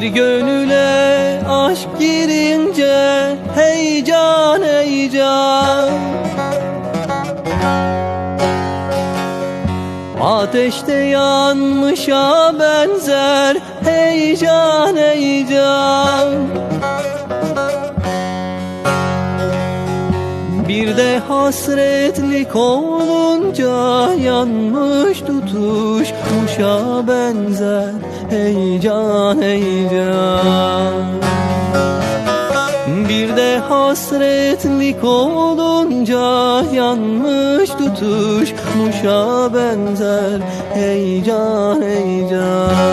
Bir gönüle aşk girince heyecan heyecan Ateşte yanmışa benzer heyecan heyecan bir de hasretlik olunca yanmış tutuşmuşa benzer heyecan heyecan. Bir de hasretlik olunca yanmış tutuşmuşa benzer heyecan heyecan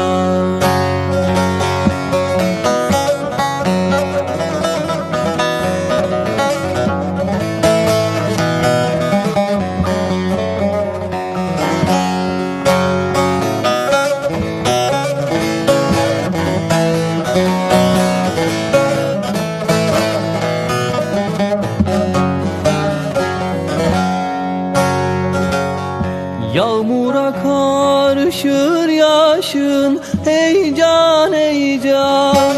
karışır yaşın heyecan heyecan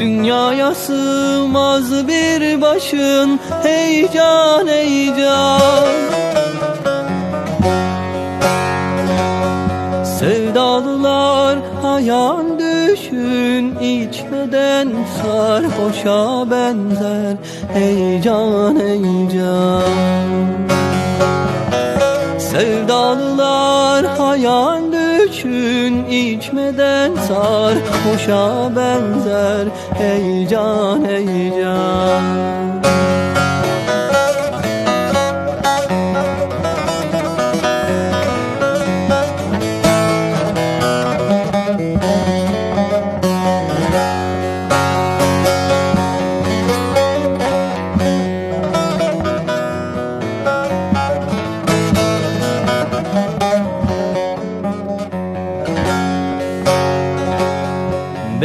Dünyaya sığmaz bir başın heyecan heyecan Sevdalılar hayal düşün içmeden sarhoşa benzer. Heyecan heyecan Sevdalılar hayal düşün içmeden sarhoşa benzer. Heyecan heyecan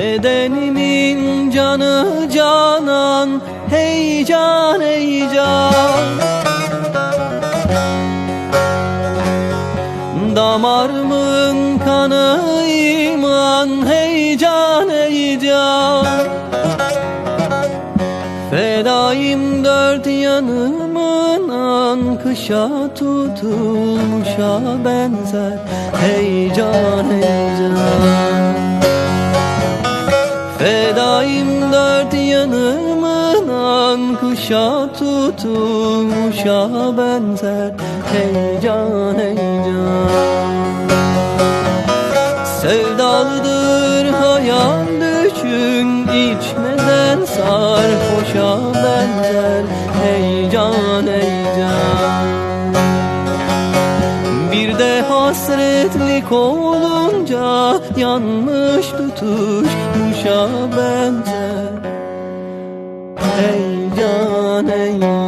Bedenimin canı canan heyecan heyecan. Damarımın kanı iman heyecan heyecan. Fedayım dört yanımın an kışa tutulmuşa benzer. Heyecan heyecan. Fedayım kuşa tutulmuşa benzer. Heyecan heyecan. Sevdalıdır hayal düşün içmeden sarhoşa benzer heyecan heyecan. Bir de hasretlik olunca yanmış tutuşmuşa benzer. Heyecan heyecan